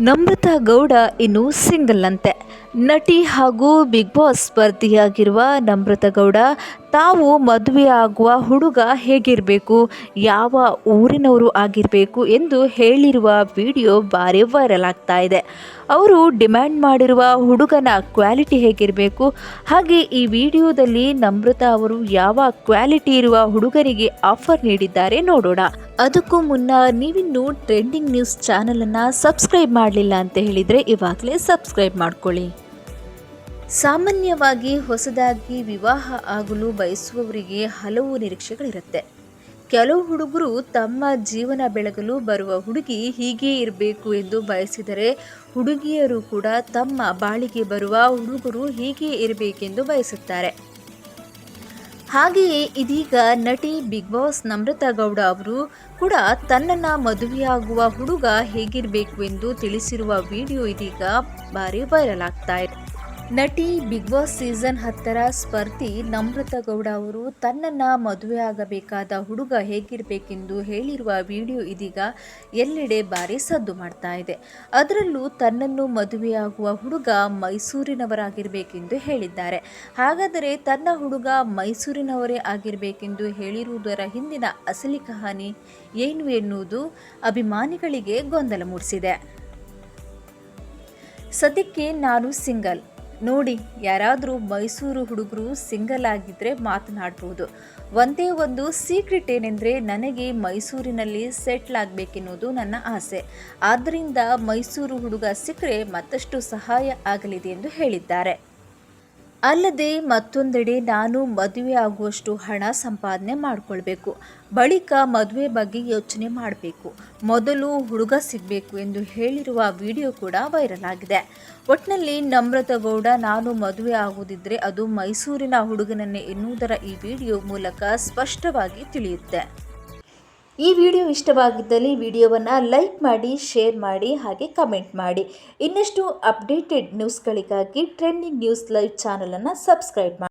ನಮ್ರತಾ ಗೌಡ ಇನ್ನು ಸಿಂಗಲ್ ಅಂತೆ. ನಟಿ ಹಾಗೂ ಬಿಗ್ ಬಾಸ್ ಸ್ಪರ್ಧಿಯಾಗಿರುವ ನಮ್ರತಾ ಗೌಡ ತಾವು ಮದುವೆ ಆಗುವ ಹುಡುಗ ಹೇಗಿರಬೇಕು? ಯಾವ ಊರಿನವರು ಆಗಿರಬೇಕು ಎಂದು ಹೇಳಿರುವ ವಿಡಿಯೋ ಭಾರಿ ವೈರಲ್ ಆಗ್ತಾ ಇದೆ. ಅವರು ಡಿಮ್ಯಾಂಡ್ ಮಾಡಿರುವ ಹುಡುಗನ ಕ್ವಾಲಿಟಿ ಹೇಗಿರಬೇಕು? ಹಾಗೆ ಈ ವಿಡಿಯೋದಲ್ಲಿ ನಮ್ರತಾ ಅವರು ಯಾವ ಕ್ವಾಲಿಟಿ ಇರುವ ಹುಡುಗರಿಗೆ ಆಫರ್ ನೀಡಿದ್ದಾರೆ ನೋಡೋಣ. ಅದಕ್ಕೂ ಮುನ್ನ ನೀವಿನ್ನು ಟ್ರೆಂಡಿಂಗ್ ನ್ಯೂಸ್ ಚಾನಲನ್ನು ಸಬ್ಸ್ಕ್ರೈಬ್ ಮಾಡಲಿಲ್ಲ ಅಂತ ಹೇಳಿದರೆ ಇವಾಗಲೇ ಸಬ್ಸ್ಕ್ರೈಬ್ ಮಾಡ್ಕೊಳ್ಳಿ. ಸಾಮಾನ್ಯವಾಗಿ ಹೊಸದಾಗಿ ವಿವಾಹ ಆಗಲು ಬಯಸುವವರಿಗೆ ಹಲವು ನಿರೀಕ್ಷೆಗಳಿರುತ್ತೆ. ಕೆಲವು ಹುಡುಗರು ತಮ್ಮ ಜೀವನ ಬೆಳಗಲು ಬರುವ ಹುಡುಗಿ ಹೀಗೆ ಇರಬೇಕು ಎಂದು ಬಯಸಿದರೆ ಹುಡುಗಿಯರು ಕೂಡ ತಮ್ಮ ಬಾಳಿಗೆ ಬರುವ ಹುಡುಗರು ಹೀಗೆ ಇರಬೇಕೆಂದು ಬಯಸುತ್ತಾರೆ. ಹಾಗೆಯೇ ಇದೀಗ ನಟಿ ಬಿಗ್ ಬಾಸ್ ನಮ್ರತಾ ಗೌಡ ಅವರು ಕೂಡ ತನ್ನನ್ನು ಮದುವೆಯಾಗುವ ಹುಡುಗ ಹೇಗಿರಬೇಕು ಎಂದು ತಿಳಿಸಿರುವ ವಿಡಿಯೋ ಇದೀಗ ಭಾರಿ ವೈರಲ್ ಆಗ್ತಾ ಇದೆ. ನಟಿ ಬಿಗ್ ಬಾಸ್ ಸೀಸನ್ ಹತ್ತರ ಸ್ಪರ್ಧಿ ನಮ್ರತಾ ಗೌಡ ಅವರು ತನ್ನನ್ನು ಮದುವೆಯಾಗಬೇಕಾದ ಹುಡುಗ ಹೇಗಿರಬೇಕೆಂದು ಹೇಳಿರುವ ವಿಡಿಯೋ ಇದೀಗ ಎಲ್ಲೆಡೆ ಬಾರಿ ಸದ್ದು ಮಾಡ್ತಾ ಇದೆ. ಅದರಲ್ಲೂ ತನ್ನನ್ನು ಮದುವೆಯಾಗುವ ಹುಡುಗ ಮೈಸೂರಿನವರಾಗಿರಬೇಕೆಂದು ಹೇಳಿದ್ದಾರೆ. ಹಾಗಾದರೆ ತನ್ನ ಹುಡುಗ ಮೈಸೂರಿನವರೇ ಆಗಿರಬೇಕೆಂದು ಹೇಳಿರುವುದರ ಹಿಂದಿನ ಅಸಲಿ ಕಹಾನಿ ಏನು ಎನ್ನುವುದು ಅಭಿಮಾನಿಗಳಿಗೆ ಗೊಂದಲ ಮೂಡಿಸಿದೆ. ಸದ್ಯಕ್ಕೆ ನಾನು ಸಿಂಗಲ್. ನೋಡಿ, ಯಾರಾದರೂ ಮೈಸೂರು ಹುಡುಗರು ಸಿಂಗಲ್ ಆಗಿದ್ದರೆ ಮಾತನಾಡ್ಬೋದು. ಒಂದೇ ಒಂದು ಸೀಕ್ರೆಟ್ ಏನೆಂದರೆ ನನಗೆ ಮೈಸೂರಿನಲ್ಲಿ ಸೆಟ್ಲ್ ಆಗಬೇಕೆನ್ನುವುದು ನನ್ನ ಆಸೆ. ಆದ್ದರಿಂದ ಮೈಸೂರು ಹುಡುಗ ಸಿಕ್ಕರೆ ಮತ್ತಷ್ಟು ಸಹಾಯ ಆಗಲಿದೆ ಎಂದು ಹೇಳಿದ್ದಾರೆ. ಅಲ್ಲದೆ ಮತ್ತೊಂದೆಡೆ ನಾನು ಮದುವೆ ಆಗುವಷ್ಟು ಹಣ ಸಂಪಾದನೆ ಮಾಡಿಕೊಳ್ಬೇಕು. ಬಳಿಕ ಮದುವೆ ಬಗ್ಗೆ ಯೋಚನೆ ಮಾಡಬೇಕು. ಮೊದಲು ಹುಡುಗ ಸಿಗಬೇಕು ಎಂದು ಹೇಳಿರುವ ವಿಡಿಯೋ ಕೂಡ ವೈರಲ್ ಆಗಿದೆ. ಒಟ್ಟಿನಲ್ಲಿ ನಮ್ರತ ಗೌಡ ನಾನು ಮದುವೆ ಆಗುವುದಿದ್ರೆ ಅದು ಮೈಸೂರಿನ ಹುಡುಗನನ್ನೇ ಎನ್ನುವುದರ ಈ ವಿಡಿಯೋ ಮೂಲಕ ಸ್ಪಷ್ಟವಾಗಿ ತಿಳಿಯುತ್ತೆ. ಈ ವಿಡಿಯೋ ಇಷ್ಟವಾಗಿದ್ದಲ್ಲಿ ವಿಡಿಯೋವನ್ನು ಲೈಕ್ ಮಾಡಿ, ಶೇರ್ ಮಾಡಿ, ಹಾಗೆ ಕಮೆಂಟ್ ಮಾಡಿ. ಇನ್ನಷ್ಟು ಅಪ್ಡೇಟೆಡ್ ನ್ಯೂಸ್ಗಳಿಗಾಗಿ ಟ್ರೆಂಡಿಂಗ್ ನ್ಯೂಸ್ ಲೈವ್ ಚಾನಲನ್ನು ಸಬ್ಸ್ಕ್ರೈಬ್ ಮಾಡಿ.